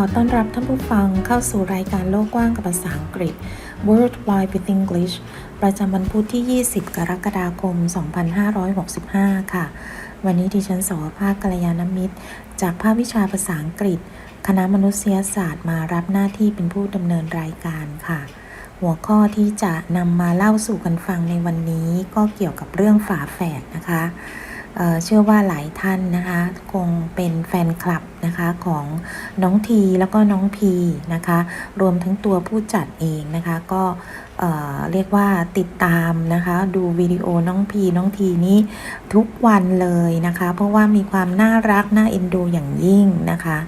อต้อนรับท่านผู้ฟังเข้าสู่รายการโลกกว้างกับภาษาอังกฤษ Worldwide with English ประจำวันพุธที่ 20 กรกฎาคม 2565 ค่ะ วันนี้ดิฉันสวภาคกัลยาณมิตร จากภาควิชาภาษาอังกฤษ คณะมนุษยศาสตร์มารับหน้าที่เป็นผู้ดำเนินรายการค่ะ หัวข้อที่จะนำมาเล่าสู่กันฟังในวันนี้ก็เกี่ยวกับเรื่องฝาแฝดนะคะ เชื่อว่าหลายท่านนะคะคงเป็นแฟนคลับนะคะของน้องทีแล้วก็น้องพีนะคะรวมทั้งตัวผู้จัดเองนะคะก็เอ่อเรียกว่าติดตามนะคะดูวิดีโอน้องพีน้องทีนี้ทุกวันเลยนะคะเพราะว่ามีความน่ารักน่าเอ็นดูอย่างยิ่งนะคะ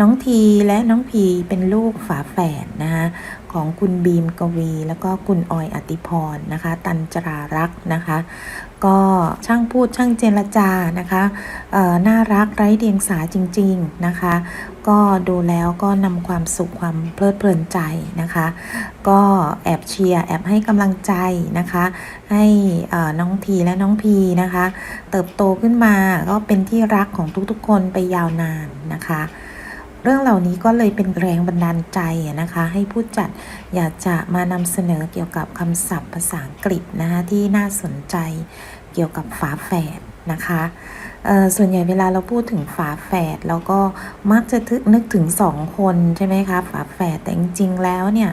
น้องทีและน้องพีเป็นลูกฝาแฝดนะคะของคุณบีมกวี แล้วก็คุณออยอติพรนะคะ ตันจรารักษ์นะคะ ก็ช่างพูดช่างเจรจานะคะน่ารักไร้เดียงสาจริง ๆนะคะ ก็ดูแล้วก็นำความสุขความเพลิดเพลินใจนะคะ ก็แอบเชียร์แอบให้กำลังใจนะคะ ให้น้องทีและน้องพีนะคะ เติบโตขึ้นมาก็เป็นที่รักของทุกๆคนไปยาวนานนะคะเรื่องเหล่านี้ก็เลยเป็นแรงบันดาลใจนะคะ ให้ผู้จัดอยากจะมานำเสนอเกี่ยวกับคำศัพท์ภาษาอังกฤษนะคะที่น่าสนใจ เกี่ยวกับฝาแฝดนะคะส่วนใหญ่เวลาเราพูดถึงฝาแฝดเราก็มักจะทึกนึกถึงสองคนใช่ไหมคะฝาแฝดแต่จริงๆแล้วเนี่ย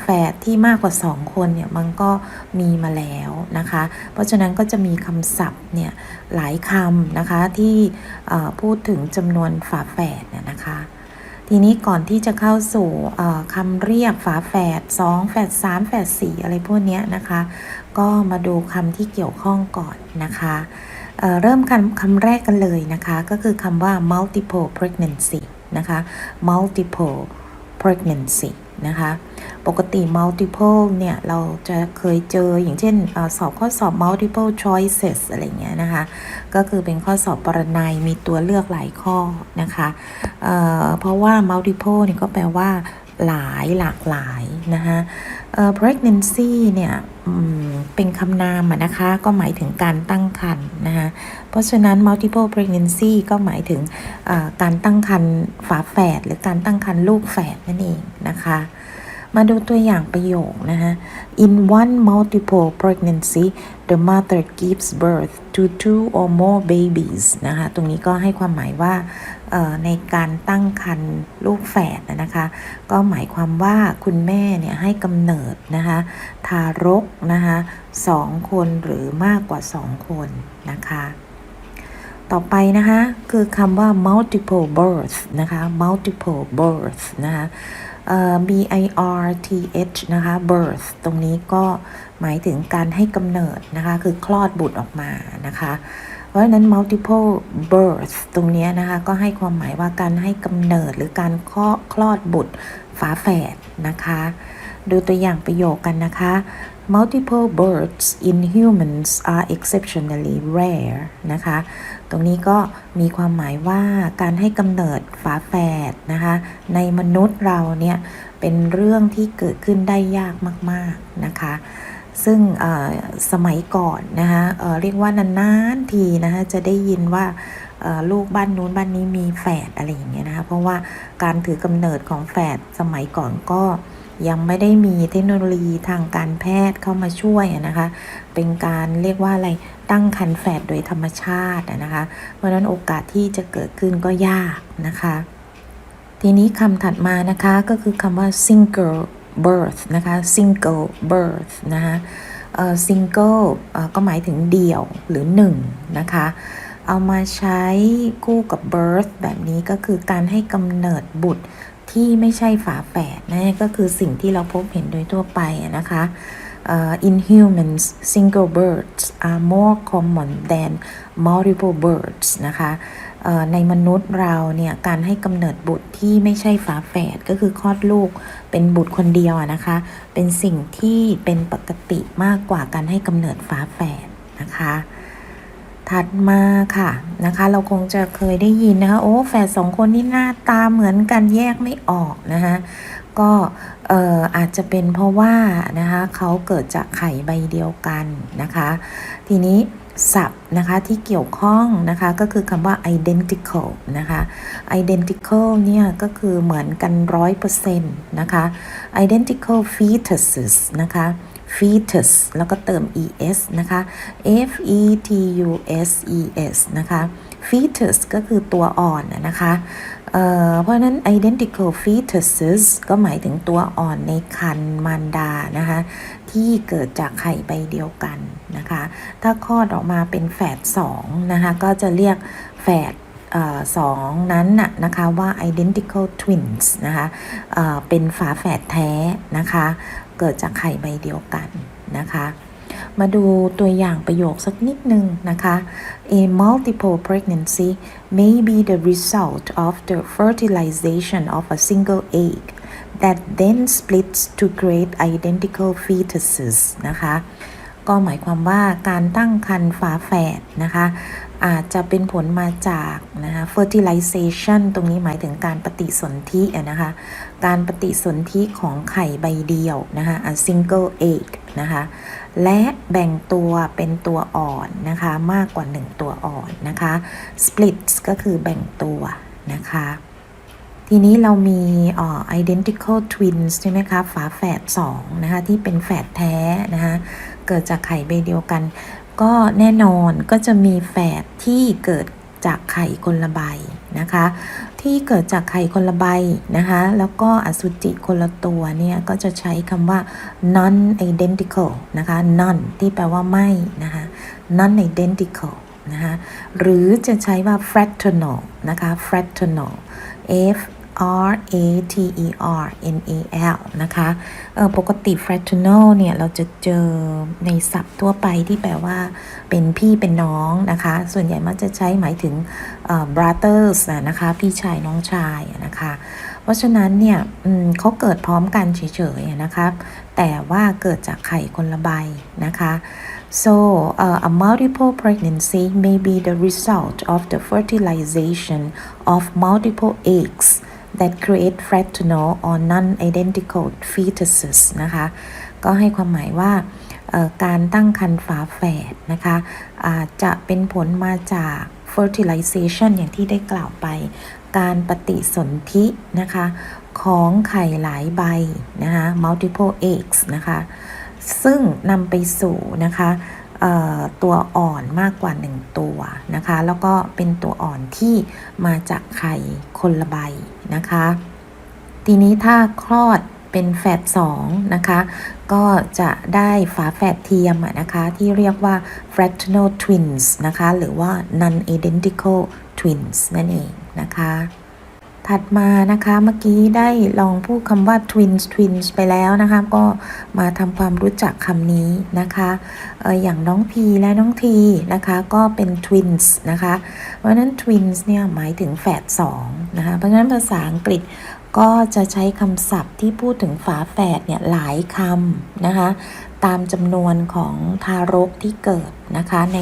แฝดที่มากกว่าสองคนเนี่ยมันก็มีมาแล้วนะคะ เพราะฉะนั้นก็จะมีคำศัพท์เนี่ยหลายคำนะคะที่พูดถึงจำนวนฝาแฝดเนี่ยนะคะ ทีนี้ก่อนที่จะเข้าสู่คำเรียกฝาแฝด2แฝด3แฝด4อะไรพวกนี้นะคะ ก็มาดูคำที่เกี่ยวข้องก่อนนะคะเเริ่มคำคำแรกกันเลยนะคะ ก็คือคำว่า multiple pregnancy นะคะ multiple pregnancy นะคะ ปกติ multiple เนี่ย เราจะเคยเจออย่างเช่นอสอบข้อสอบ multiple choices อะไรเงี้ยนะคะ ก็คือเป็นข้อสอบปรนัยมีตัวเลือกหลายข้อนะคะเเพราะว่า multiple นี่ก็แปลว่า หลายหลากหลายนะคะเอ่อ pregnancy เนี่ยเป็นคำนามนะคะ ก็หมายถึงการตั้งครรภ์นะคะ เพราะฉะนั้น multiple pregnancy ก็หมายถึงเอ่อการตั้งครรภ์ฝาแฝดหรือการตั้งครรภ์ลูกแฝดนั่นเองนะคะ มาดูตัวอย่างประโยคนะคะ In one multiple pregnancy the mother gives birth to two or more babies นะคะ ตรงนี้ก็ให้ความหมายว่าเอ่อในการตั้งครรภ์ลูกแฝดนะคะ ก็หมายความว่าคุณแม่เนี่ยให้กำเนิดนะคะ ทารกนะคะสองคนหรือมากกว่าสองคนนะคะต่อไปนะคะ คือคำว่า multiple birth นะคะ multiple birth นะคะ b i r t h นะคะ birth ตรงนี้ก็หมายถึงการให้กำเนิดนะคะ คือคลอดบุตรออกมานะคะ เพราะฉะนั้น multiple birth ตรงนี้นะคะ ก็ให้ความหมายว่าการให้กำเนิดหรือการคลอดบุตรฝาแฝดนะคะ ดูตัวอย่างประโยคกันนะคะ multiple births in humans are exceptionally rare นะคะ ตรงนี้ก็มีความหมายว่าการให้กำเนิดฝาแฝดนะคะ ในมนุษย์เราเนี่ยเป็นเรื่องที่เกิดขึ้นได้ยากมาก ๆนะคะ ซึ่งสมัยก่อนนะคะเเรียกว่านานๆทีนะคะจะได้ยินว่าลูกบ้านนู้นบ้านนี้มีแฝดอะไรอย่างเงี้ยนะคะ เพราะว่าการถือกำเนิดของแฝดสมัยก่อนก็ ยังไม่ได้มีเทคโนโลยีทางการแพทย์เข้ามาช่วยนะคะ เป็นการเรียกว่าอะไรตั้งครรภ์แฝดโดยธรรมชาตินะคะ เพราะนั้นโอกาสที่จะเกิดขึ้นก็ยากนะคะ ทีนี้คำถัดมานะคะก็คือคำว่า single birth นะคะ single birth นะคะ single ก็หมายถึงเดี่ยวหรือหนึ่งนะคะ เอามาใช้คู่กับ birth แบบนี้ก็คือการให้กำเนิดบุตร ที่ไม่ใช่ฝาแฝดนะก็คือสิ่งที่เราพบเห็นโดยทั่วไปนะคะ Uh, in humans, single births are more common than multiple births นะคะในมนุษย์เราเนี่ยการให้กำเนิดบุตรที่ไม่ใช่ฝาแฝดก็คือคลอดลูกเป็นบุตรคนเดียวนะคะ เป็นสิ่งที่เป็นปกติมากกว่าการให้กำเนิดฝาแฝดนะคะ ถัดมาค่ะนะคะ เราคงจะเคยได้ยินนะคะ โอ้แฝดสองคนนี่หน้าตาเหมือนกันแยกไม่ออกนะคะก็เอ่ออาจจะเป็นเพราะว่านะคะเขาเกิดจากไข่ใบเดียวกันนะคะ ทีนี้ศัพท์นะคะที่เกี่ยวข้องนะคะก็คือคำว่า identical นะคะ identical เนี่ยก็คือเหมือนกันร้อยเปอร์เซ็นต์นะคะ identical fetuses นะคะ fetus แล้วก็เติม es นะคะ f e t u s e s นะคะ fetus ก็คือตัวอ่อนนะคะเเพราะนั้น identical fetuses ก็หมายถึงตัวอ่อนในครรภ์มารดานะคะ ที่เกิดจากไข่ใบเดียวกันนะคะ ถ้าคลอดออกมาเป็นแฝดสองนะคะ ก็จะเรียกแฝด สองนั้นน่ะนะคะว่า identical twins นะคะเเป็นฝาแฝดแท้นะคะ เกิดจากไข่ใบเดียวกันนะคะ มาดูตัวอย่างประโยคสักนิดนึงนะคะ A multiple pregnancy may be the result of the fertilization of a single egg that then splits to create identical fetuses นะคะก็หมายความว่าการตั้งครรภ์ฝาแฝดนะคะ อาจจะเป็นผลมาจากนะคะ fertilization ตรงนี้หมายถึงการปฏิสนธินะคะ การปฏิสนธิของไข่ใบเดียวนะคะ a single egg นะคะ และแบ่งตัวเป็นตัวอ่อนนะคะ มากกว่า 1 ตัวอ่อนนะคะ splits ก็คือแบ่งตัวนะคะ ทีนี้เรามีอ่อ identical twins ใช่ไหมคะ ฝาแฝด2นะคะ ที่เป็นแฝดแท้นะคะ เกิดจากไข่ใบเดียวกัน ก็แน่นอนก็จะมีแฝดที่เกิดจากไข่คนละใบนะคะ ที่เกิดจากไข่คนละใบนะคะ แล้วก็อสุจิคนละตัวเนี่ย ก็จะใช้คำว่า non identical นะคะ non ที่แปลว่าไม่นะคะ non identical นะคะ หรือจะใช้ว่า fraternal นะคะ fraternal f R A T E R N A L นะคะเออปกติ fraternal เนี่ย เราจะเจอในศัพท์ทั่วไปที่แปลว่าเป็นพี่เป็นน้องนะคะ ส่วนใหญ่มักจะใช้หมายถึง brothers นะคะ พี่ชายน้องชายนะคะ เพราะฉะนั้นเนี่ยเขาเกิดพร้อมกันเฉยๆนะครับ แต่ว่าเกิดจากไข่คนละใบนะคะ So, uh, a multiple pregnancy may be the result of the fertilization of multiple eggs that create fraternal or non-identical fetuses นะคะ ก็ให้ความหมายว่าการตั้งครรภ์ฝาแฝดนะคะอาจจะเป็นผลมาจาก fertilization อย่างที่ได้กล่าวไป การปฏิสนธินะคะของไข่หลายใบนะคะ multiple eggs นะคะ ซึ่งนำไปสู่นะคะตัวอ่อนมากกว่า 1 ตัวนะคะ แล้วก็เป็นตัวอ่อนที่มาจากไข่คนละใบ นะคะ ทีนี้ถ้าคลอดเป็นแฝด2นะคะ ก็จะได้ฝาแฝดเทียมนะคะ ที่เรียกว่า fraternal twins นะคะ หรือว่า non-identical twins นั่นเองนะคะ ถัดมานะคะเมื่อกี้ได้ลองพูดคำว่า twins twins ไปแล้วนะคะก็มาทำความรู้จักคำนี้นะคะเอออย่างน้องพีและน้องทีนะคะก็เป็น twins นะคะเพราะนั้น twins เนี่ยหมายถึงแฝด2นะคะเพราะฉะนั้นภาษาอังกฤษก็จะใช้คำศัพท์ที่พูดถึงฝาแฝดเนี่ยหลายคำนะคะตามจำนวนของทารกที่เกิดนะคะใน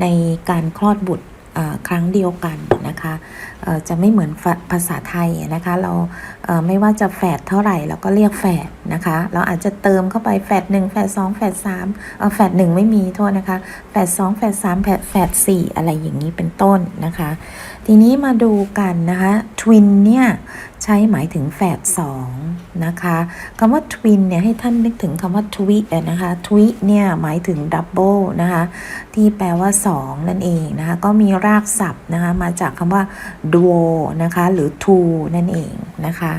ในการคลอดบุตร ครั้งเดียวกันนะคะจะไม่เหมือนภาษาไทยนะคะเราไม่ว่าจะแฝดเท่าไหร่เราก็เรียกแฝดนะคะเราอาจจะเติมเข้าไปแฝดหนึ่งแฝดสองแฝดสามแฝดหนึ่งไม่มีโทษนะคะแฝดสองแฝดสามแฝดสี่อะไรอย่างนี้เป็นต้นนะคะ ทีนี้มาดูกันนะคะ twin เนี่ยใช้หมายถึงแฝดสองนะคะคำว่า twin เนี่ยให้ท่านนึกถึงคำว่า twi อะนะคะ twi เนี่ยหมายถึง double นะคะที่แปลว่า2นั่นเองนะคะก็มีรากศัพท์นะคะมาจากคำว่า duo นะคะหรือ two นั่นเองนะคะ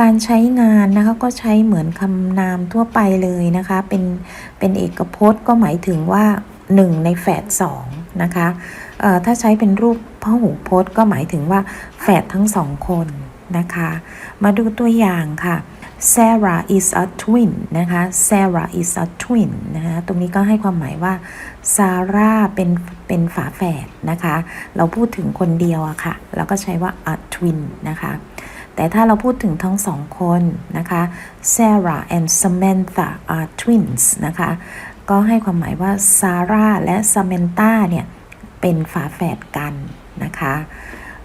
การใช้งานนะคะก็ใช้เหมือนคำนามทั่วไปเลยนะคะเป็นเป็นเอกพจน์ก็หมายถึงว่า 1 ในแฝด2นะคะ ถ้าใช้เป็นรูปพหูพจน์ก็หมายถึงว่าแฝดทั้งสองคนนะคะ มาดูตัวอย่างค่ะ Sarah is a twin นะคะ Sarah is a twin นะคะตรงนี้ก็ให้ความหมายว่า Sarah เป็นเป็นฝาแฝดนะคะ เราพูดถึงคนเดียวอะค่ะเราก็ใช้ว่า a twin นะคะแต่ถ้าเราพูดถึงทั้งสองคนนะคะ Sarah and Samantha are twins นะคะ ก็ให้ความหมายว่า Sarah และ Samantha เนี่ย เป็นฝาแฝดกันนะคะ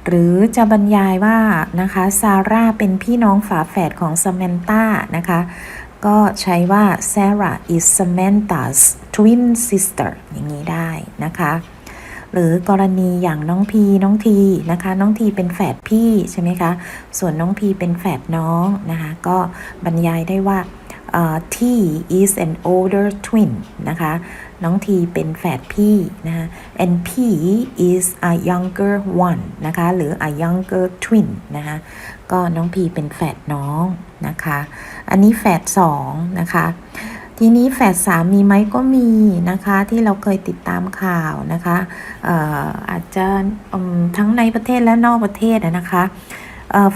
หรือจะบรรยายว่านะคะซาร่าเป็นพี่น้องฝาแฝดของซามนตานะคะ ก็ใช้ว่า Sarah is Samantha's twin sister อย่างนี้ได้นะคะหรือกรณีอย่างน้องพีน้องทีนะคะ น้องทีเป็นแฝดพี่ใช่ไหมคะ ส่วนน้องพีเป็นแฝดน้องนะคะ ก็บรรยายได้ว่าเอ่อ T is an older twin นะคะ น้องทีเป็นแฝดพี่นะคะ and P is a younger one นะคะ หรือ a younger twin นะคะ ก็น้องพีเป็นแฝดน้องนะคะ อันนี้แฝดสองนะคะ ทีนี้แฝดสามมีไหมก็มีนะคะ ที่เราเคยติดตามข่าวนะคะอออาจจะทั้งในประเทศและนอกประเทศนะคะ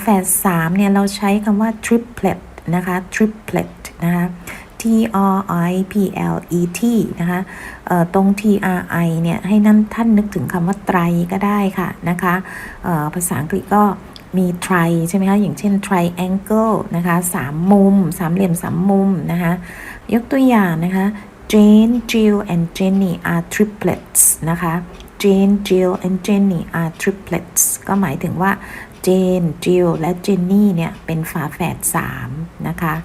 แฝดสามเนี่ยเราใช้คำว่า triplet นะคะ triplet นะคะ T R I P L E T นะคะตรง T R I เนี่ยให้นั่นท่านนึกถึงคำว่าไตรก็ได้ค่ะนะคะภาษาอังกฤษก็มี tri ใช่ไหมคะ อย่างเช่น triangle นะคะสามมุม สามเหลี่ยมสามมุมนะคะ ยกตัวอย่างนะคะ Jane, Jill and Jenny are triplets นะคะ Jane, Jill and Jenny are triplets ก็หมายถึงว่า Jane, Jill และ Jenny เนี่ย เป็นฝาแฝดสามนะคะ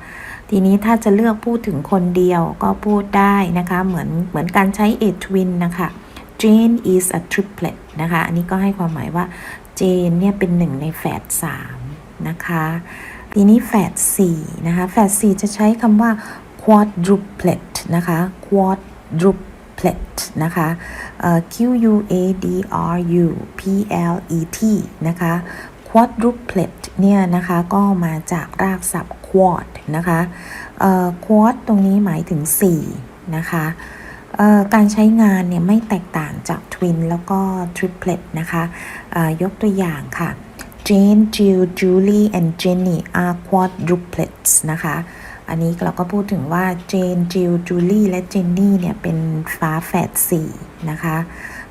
ทีนี้ถ้าจะเลือกพูดถึงคนเดียวก็พูดได้นะคะ เหมือนเหมือนการใช้ a twin นะคะ Jane is a triplet นะคะ อันนี้ก็ให้ความหมายว่า Jane เนี่ยเป็นหนึ่งในแฝดสามนะคะ ทีนี้แฝดสี่นะคะ แฝดสี่จะใช้คำว่า quadruplet นะคะ quadruplet นะคะเอ่อ Q U A D R U P L E T นะคะ quadruplet เนี่ยนะคะก็มาจากรากศัพท์ quad นะคะเอ่อ quad ตรงนี้หมายถึง 4 นะคะการใช้งานเนี่ยไม่แตกต่างจาก twin แล้วก็ triplet นะคะยกตัวอย่างค่ะ Jane, Jill, Julie and Jenny are quadruplets นะคะ อันนี้เราก็พูดถึงว่า Jane, Jill, Julie และ Jenny เนี่ยเป็นฟ้าแฝด4นะคะ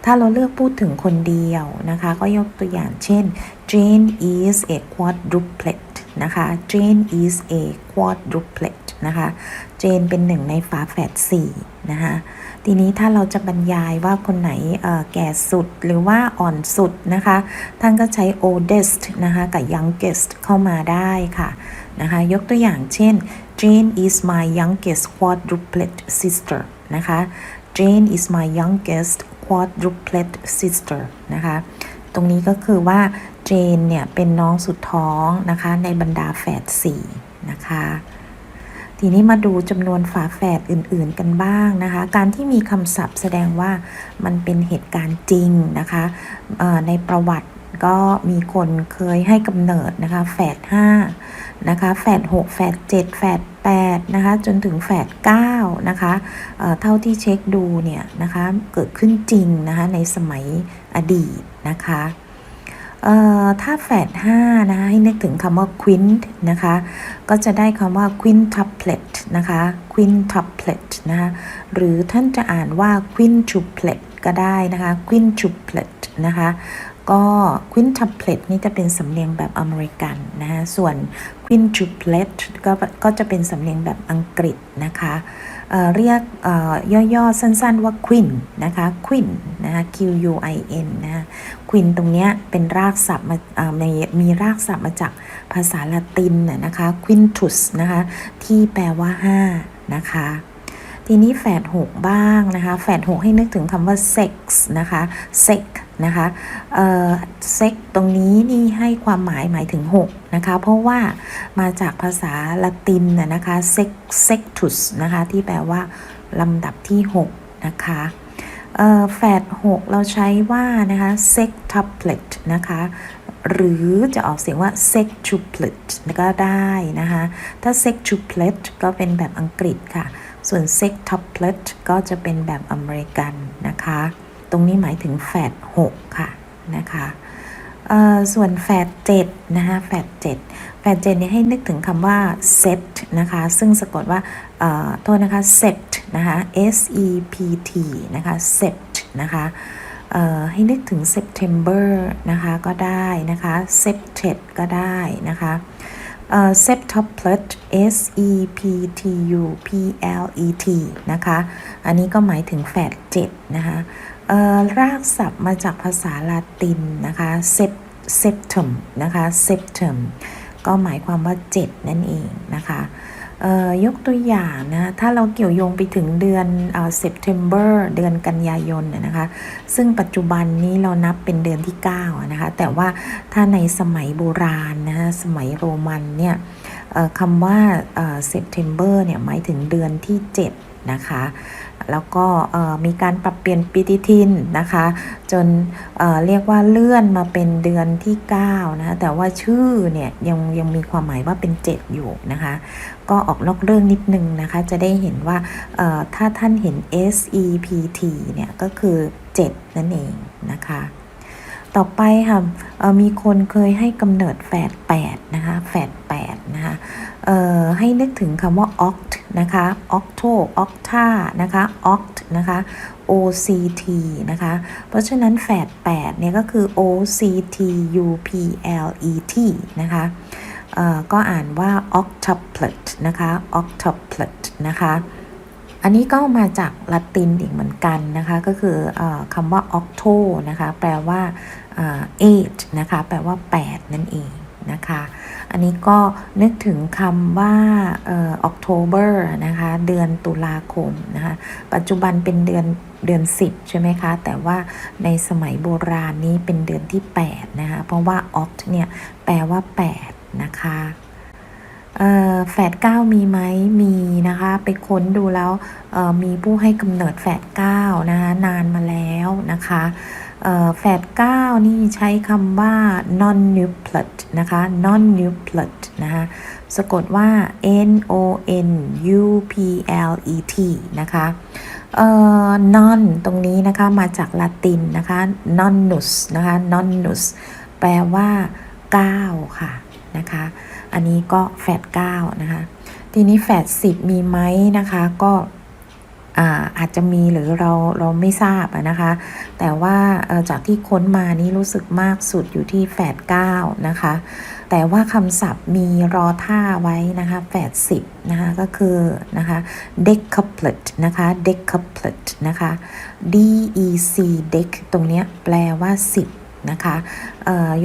ถ้าเราเลือกพูดถึงคนเดียวนะคะ ก็ยกตัวอย่างเช่น Jane is a quadruplet นะคะ Jane is a quadruplet นะคะ Jane เป็นหนึ่งในฝาแฝด4นะคะทีนี้ถ้าเราจะบรรยายว่าคนไหนแก่สุดหรือว่าอ่อนสุดนะคะ ท่านก็ใช้ oldest นะคะกับ youngest เข้ามาได้ค่ะนะคะยกตัวอย่างเช่น Jane is my youngest quadruplet sister นะคะ Jane is my youngest quadruplet sister นะคะ ตรงนี้ก็คือว่าเจนเนี่ยเป็นน้องสุดท้องนะคะในบรรดาแฝด4นะคะ ทีนี้มาดูจำนวนฝาแฝดอื่นๆกันบ้างนะคะ การที่มีคำศัพท์แสดงว่ามันเป็นเหตุการณ์จริงนะคะในประวัติ ก็มีคนเคยให้กำเนิดนะคะแฝด5นะคะแฝด6แฝด7แฝด8นะคะจนถึงแฝด9นะคะเเท่าที่เช็คดูเนี่ยนะคะเกิดขึ้นจริงนะคะในสมัยอดีตนะคะถ้าแฝด5นะคะให้นึกถึงคำว่า quint นะคะก็จะได้คำว่า quintuplet นะคะ quintuplet นะคะหรือท่านจะอ่านว่า quintuplet ก็ได้นะคะ quintuplet นะคะ ก็ quintuplet นี่จะเป็นสำเนียงแบบอเมริกันนะคะส่วน quintuplet ก็ก็จะเป็นสำเนียงแบบอังกฤษนะคะเเรียกย่อๆ สั้นๆว่า quin นะคะ quin นะคะ q u i n นะคะ quin ตรงเนี้ยเป็นรากศัพท์มามีมีรากศัพท์มาจากภาษาละตินนะนะคะ quintus นะคะที่แปลว่า 5 นะคะทีนี้แฝด6บ้างนะคะแฝด6ให้นึกถึงคำว่า sex นะคะ sex นะคะเอ่อ sex ตรงนี้นี่ให้ความหมายหมายถึง 6 นะคะ เพราะว่ามาจากภาษาละตินนะนะคะ sex sextus นะคะ ที่แปลว่าลำดับที่ 6 นะคะแฝด6เราใช้ว่านะคะ sextuplet นะคะหรือจะออกเสียงว่า sextuplet ก็ได้นะคะ ถ้า sextuplet ก็เป็นแบบอังกฤษค่ะ ส่วน sextuplet ก็จะเป็นแบบอเมริกันนะคะ ตรงนี้หมายถึงแฝด6ค่ะนะคะส่วนแฝด7นะคะแฝด7แฝด7เนี่ยให้นึกถึงคำว่า set นะคะ ซึ่งสะกดว่าเอ่อโทษนะคะ set นะคะ s e p t นะคะ set นะคะให้นึกถึง September นะคะก็ได้นะคะ septet ก็ได้นะคะเอ่อ septuplet s e p t u p l e t นะคะ อันนี้ก็หมายถึงแฝด7นะคะ รากศัพท์มาจากภาษาลาตินนะคะ septum นะคะ septum ก็หมายความว่า 7 นั่นเองนะคะยกตัวอย่างนะ ถ้าเราเกี่ยวโยงไปถึงเดือนเอ่อ September เดือนกันยายนนะคะ ซึ่งปัจจุบันนี้เรานับเป็นเดือนที่9นะคะ แต่ว่าถ้าในสมัยโบราณนะ สมัยโรมันเนี่ยคำว่าเอ่อ September เนี่ยหมายถึงเดือนที่ 7 นะคะ แล้วก็มีการปรับเปลี่ยนปฏิทินนะคะ จนเเรียกว่าเลื่อนมาเป็นเดือนที่9นะคะแต่ว่าชื่อเนี่ยยังยังมีความหมายว่าเป็น 7 อยู่นะคะ ก็ออกนอกเรื่องนิดนึงนะคะ จะได้เห็นว่าถ้าท่านเห็น S E P T เนี่ยก็คือ 7 นั่นเองนะคะ ต่อไปค่ะมีคนเคยให้กำเนิดแฝด8นะคะแฝด8นะคะให้นึกถึงคำว่า oct นะคะ octo octa นะคะ oct นะคะ OCT นะคะ เพราะฉะนั้นแฝด8เนี่ยก็คือ OCT UPLET นะคะก็อ่านว่า octuplet นะคะ octuplet นะคะ อันนี้ก็มาจากละตินอีกเหมือนกันนะคะ ก็คืออคำว่า octo นะคะ แปลว่า eight นะคะ แปลว่า 8 นั่นเองนะคะ อันนี้ก็นึกถึงคำว่า October นะคะ เดือนตุลาคมนะคะ ปัจจุบันเป็นเดือนเดือน 10 ใช่ไหมคะ แต่ว่าในสมัยโบราณนี้เป็นเดือนที่ 8 นะคะ เพราะว่า oct เนี่ย แปลว่า 8 นะคะ แฝดเก้ามีไหมมีนะคะ ไปค้นดูแล้วมีผู้ให้กำเนิดแฝดเก้านะคะนานมาแล้วนะคะแฝดเก้านี่ใช้คำว่า non nuplet นะคะ non nuplet นะคะสะกดว่า n o n u p l e t นะคะเอ่อ non ตรงนี้นะคะมาจากละตินนะคะ nonnus นะคะ nonnus แปลว่า 9 ค่ะนะคะ อันนี้ก็แฝด9นะคะ ทีนี้แฝด10 มีไหมนะคะก็อาอาจจะมีหรือเราเราไม่ทราบนะคะ แต่ว่าจากที่ค้นมานี่รู้สึกมากสุดอยู่ที่แฝด9นะคะ แต่ว่าคำศัพท์มีรอท่าไว้นะคะแฝด10นะคะก็คือนะคะ decuplet นะคะ decuplet นะคะ d e c dec ตรงเนี้ยแปลว่า 10 นะคะ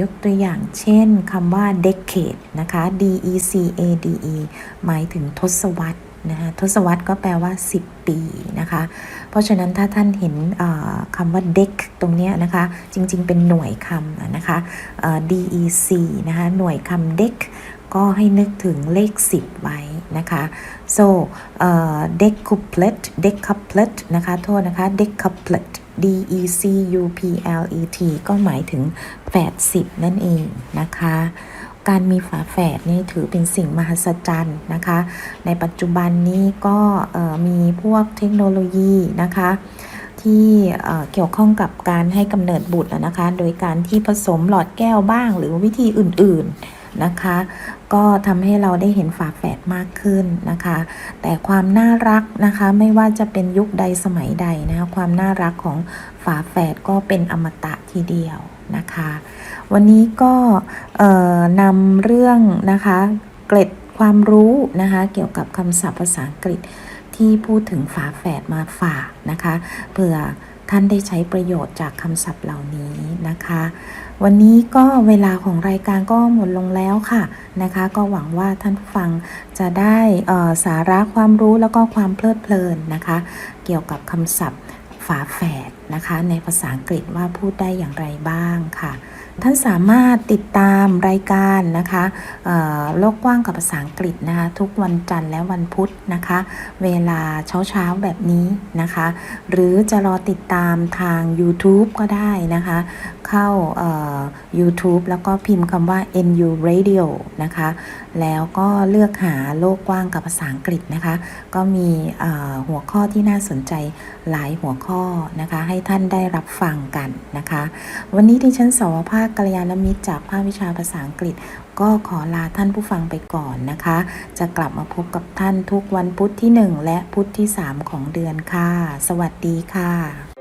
ยกตัวอย่างเช่นคำว่า decade นะคะ d e c a d e หมายถึงทศวรรษนะคะทศวรรษก็แปลว่า 10 ปีนะคะ เพราะฉะนั้นถ้าท่านเห็นคำว่า dec ตรงนี้นะคะ จริงๆ เป็นหน่วยคำนะคะ dec นะคะหน่วยคำ dec ก็ให้นึกถึงเลข 10 ไว้นะคะ so เอ่อ decuplet decuplet นะคะ โทษนะคะ decuplet D E C U P L E T ก็หมายถึงแฝด10นั่นเองนะคะ การมีฝาแฝดนี่ถือเป็นสิ่งมหัศจรรย์นะคะ ในปัจจุบันนี้ก็มีพวกเทคโนโลยีนะคะที่เกี่ยวข้องกับการให้กำเนิดบุตรนะคะ โดยการที่ผสมหลอดแก้วบ้างหรือวิธีอื่น ๆ นะคะ ก็ทำให้เราได้เห็นฝาแฝดมากขึ้นนะคะ แต่ความน่ารักนะคะไม่ว่าจะเป็นยุคใดสมัยใดนะคะความน่ารักของฝาแฝดก็เป็นอมตะทีเดียวนะคะ วันนี้ก็นำเรื่องนะคะเกร็ดความรู้นะคะ เกี่ยวกับคำศัพท์ภาษาอังกฤษที่พูดถึงฝาแฝดมาฝากนะคะเผื่อ ท่านได้ใช้ประโยชน์จากคำศัพท์เหล่านี้นะคะ วันนี้ก็เวลาของรายการก็หมดลงแล้วค่ะนะคะ ก็หวังว่าท่านผู้ฟังจะได้สาระความรู้แล้วก็ความเพลิดเพลินนะคะ เกี่ยวกับคำศัพท์ฝาแฝดนะคะ ในภาษาอังกฤษว่าพูดได้อย่างไรบ้างค่ะ ท่านสามารถติดตามรายการนะคะโลกกว้างกับภาษาอังกฤษนะคะทุกวันจันทร์และวันพุธนะคะ เวลาเช้าๆแบบนี้นะคะ หรือจะรอติดตามทาง YouTube ก็ได้นะคะ เข้า YouTube แล้วก็พิมพ์คำว่า NU Radio นะคะ แล้วก็เลือกหาโลกกว้างกับภาษาอังกฤษนะคะ ก็มีหัวข้อที่น่าสนใจหลายหัวข้อนะคะ ให้ท่านได้รับฟังกันนะคะ วันนี้ดิฉันสวภาคกัลยาณมิตรจากภาควิชาภาษาอังกฤษ ก็ขอลาท่านผู้ฟังไปก่อนนะคะ จะกลับมาพบกับท่านทุกวันพุธที่ 1 และพุธที่ 3 ของเดือนค่ะ สวัสดีค่ะ